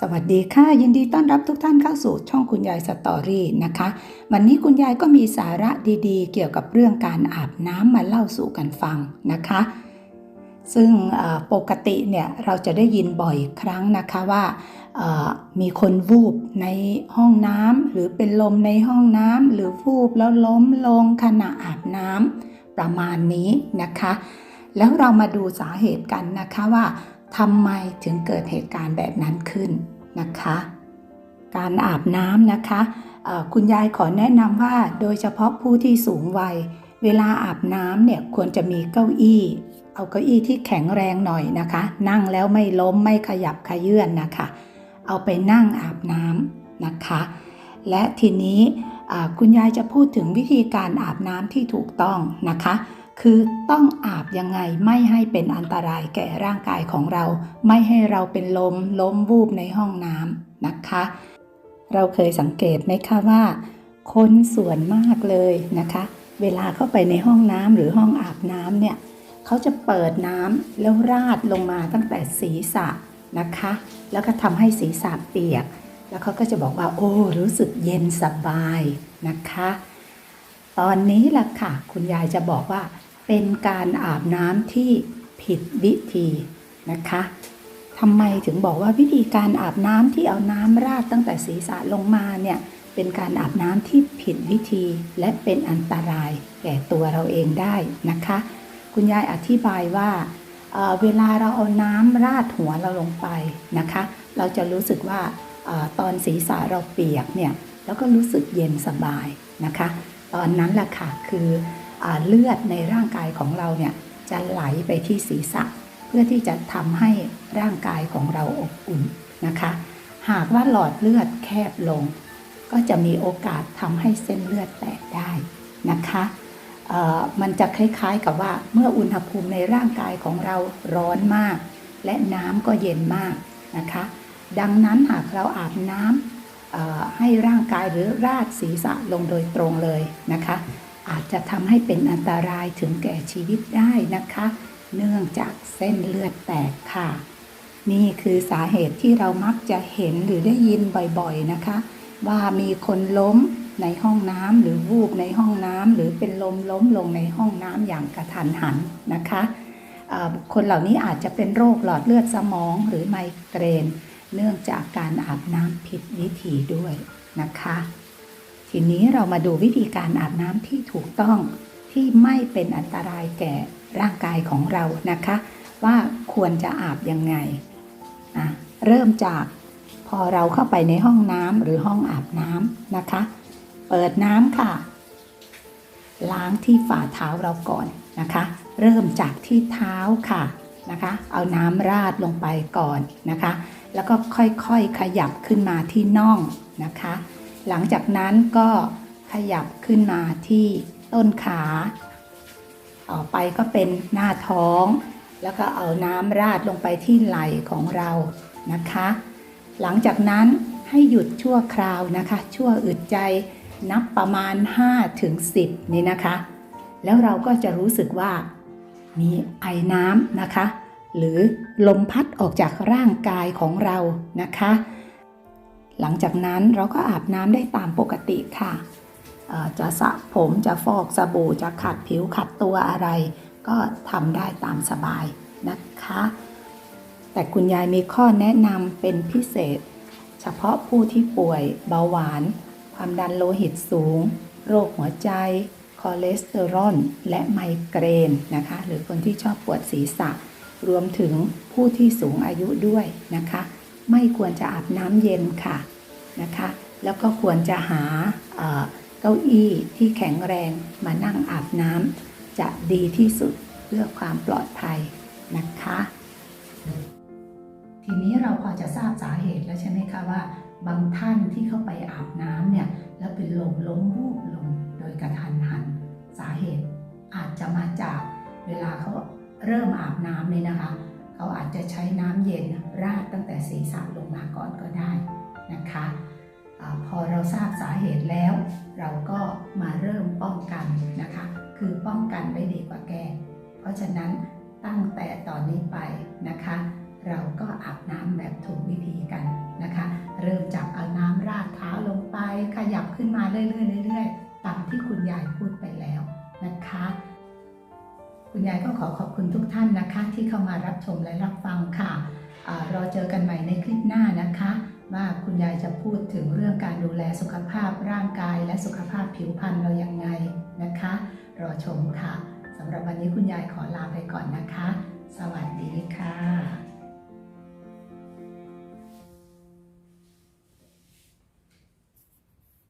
สวัสดีค่ะยินดีต้อนรับทุกท่านเข้าสู่ช่องคุณยายสตอรี่นะคะ วันนี้คุณยายก็มีสาระดีๆ เกี่ยวกับเรื่องการอาบน้ำมาเล่าสู่กันฟังนะคะ ซึ่งปกติเนี่ยเราจะได้ยินบ่อยครั้งนะคะว่ามีคนวูบในห้องน้ำหรือเป็นลมในห้องน้ำหรือวูบแล้วล้มลงขณะอาบน้ำประมาณนี้นะคะ แล้วเรามาดูสาเหตุกันนะคะว่า ทำไมถึงเกิดเหตุการณ์แบบนั้นขึ้นนะคะ การอาบน้ำนะคะคุณยายขอแนะนำว่าโดยเฉพาะผู้ที่สูงวัย เวลาอาบน้ำเนี่ยควรจะมีเก้าอี้ เอาเก้าอี้ที่แข็งแรงหน่อยนะคะ นั่งแล้วไม่ล้มไม่ขยับขยื่นนะคะ เอาไปนั่งอาบน้ำนะคะ และทีนี้คุณยายจะพูดถึงวิธีการอาบน้ำที่ถูกต้องนะคะ คือต้องอาบยังไงไม่ให้เป็นอันตรายแก่ร่างกายของเรา ไม่ให้เราเป็นลมล้มวูบในห้องน้ำนะคะ เราเคยสังเกตไหมคะว่า คนส่วนมากเลยนะคะ เวลาเข้าไปในห้องน้ำหรือห้องอาบน้ำเนี่ยเขาจะเปิดน้ำแล้วราดลงมาตั้งแต่ศีรษะนะคะ แล้วก็ทำให้ศีรษะเปียก แล้วเขาก็จะบอกว่า โอ้รู้สึกเย็นสบายนะคะ ตอนนี้ล่ะค่ะ คุณยายจะบอกว่า เป็นการอาบน้ำที่ผิดวิธีนะคะทำไมถึงบอกว่าวิธีการอาบน้ำที่เอาน้ำราดตั้งแต่ศีรษะลงมาเนี่ยเป็นการอาบน้ำที่ผิดวิธี และเป็นอันตรายแก่ตัวเราเองได้นะคะ คุณยายอธิบายว่าเเวลาเราเอาน้ำราดหัวเราลงไปนะคะ เราจะรู้สึกว่าอตอนศีรษะเราเปียกเนี่ยแล้วก็รู้สึกเย็นสบายนะคะ ตอนนั้นแหละค่ะคือ เลือดในร่างกายของเราเนี่ยจะไหลไปที่ศีรษะ เพื่อที่จะทำให้ร่างกายของเราอบอุ่นนะคะ หากว่าหลอดเลือดแคบลง ก็จะมีโอกาสทำให้เส้นเลือดแตกได้นะคะมันจะคล้ายๆกับว่าเมื่ออุณหภูมิในร่างกายของเราร้อนมาก และน้ำก็เย็นมากนะคะ ดังนั้นหากเราอาบน้ำให้ร่างกายหรือราดศีรษะลงโดยตรงเลยนะคะ อาจจะทำให้เป็นอันตรายถึงแก่ชีวิตได้นะคะ เนื่องจากเส้นเลือดแตกค่ะ นี่คือสาเหตุที่เรามักจะเห็นหรือได้ยินบ่อยๆนะคะ ว่ามีคนล้มในห้องน้ำหรือวูบในห้องน้ำหรือเป็นลมล้มลงในห้องน้ำอย่างกระทันหันนะคะบุคคลเหล่านี้อาจจะเป็นโรคหลอดเลือดสมองหรือไมเกรน เนื่องจากการอาบน้ำผิดวิธีด้วยนะคะ ทีนี้เรามาดูวิธีการอาบน้ำที่ถูกต้องที่ไม่เป็นอันตรายแก่ร่างกายของเรานะคะ ว่าควรจะอาบยังไงอะเริ่มจากพอเราเข้าไปในห้องน้ำหรือห้องอาบน้ำนะคะ เปิดน้ำค่ะ ล้างที่ฝ่าเท้าเราก่อนนะคะ เริ่มจากที่เท้าค่ะนะคะ เอาน้ำราดลงไปก่อนนะคะ แล้วก็ค่อยๆขยับขึ้นมาที่น่องนะคะ หลังจากนั้นก็ขยับขึ้นมาที่ต้นขา ต่อไปก็เป็นหน้าท้อง แล้วก็เอาน้ำราดลงไปที่ไหล่ของเรานะคะ หลังจากนั้นให้หยุดชั่วคราวนะคะ ชั่วอึดใจนับประมาณ 5 ถึง 10 นี่นะคะ แล้วเราก็จะรู้สึกว่ามีไอน้ำนะคะ หรือลมพัดออกจากร่างกายของเรานะคะ หลังจากนั้นเราก็อาบน้ำได้ตามปกติค่ะ จะสระผมจะฟอกสบู่จะขัดผิวขัดตัวอะไร ก็ทำได้ตามสบายนะคะ แต่คุณยายมีข้อแนะนำเป็นพิเศษ เฉพาะผู้ที่ป่วยเบาหวาน ความดันโลหิตสูง โรคหัวใจ คอเลสเตอรอลและไมเกรนนะคะ หรือคนที่ชอบปวดศีรษะ รวมถึงผู้ที่สูงอายุด้วยนะคะ ไม่ควรจะอาบน้ำเย็นค่ะนะคะ แล้วก็ควรจะหาเก้าอี้ที่แข็งแรงมานั่งอาบน้ำจะดีที่สุดเพื่อความปลอดภัยนะคะ ทีนี้เราพอจะทราบสาเหตุแล้วใช่ไหมคะว่า บางท่านที่เข้าไปอาบน้ำเนี่ยแล้วเป็นลมล้มวูบลงโดยกระทันหันสาเหตุอาจจะมาจากเวลาเขาเริ่มอาบน้ำเนี่ยนะคะ เขาอาจจะใช้น้ำเย็นราดตั้งแต่ศีรษะลงมาก่อนก็ได้นะคะพอเราทราบสาเหตุแล้ว เราก็มาเริ่มป้องกันนะคะ คือป้องกันได้ดีกว่าแก้เพราะฉะนั้นตั้งแต่ตอนนี้ไปนะคะ เราก็อาบน้ำแบบถูกวิธีกันนะคะ เริ่มจากเอาน้ำราดเท้าลงไป ขยับขึ้นมาเรื่อยๆเรื่อยๆตามที่คุณยายพูดไปแล้วนะคะ คุณยายก็ขอขอบคุณทุกท่านนะคะ ที่เข้ามารับชมและรับฟังค่ะรอเจอกันใหม่ในคลิปหน้านะคะ ว่าคุณยายจะพูดถึงเรื่องการดูแลสุขภาพร่างกาย และสุขภาพผิวพรรณเรายังไงนะคะ รอชมค่ะสำหรับวันนี้คุณยายขอลาไปก่อนนะคะ สวัสดีค่ะ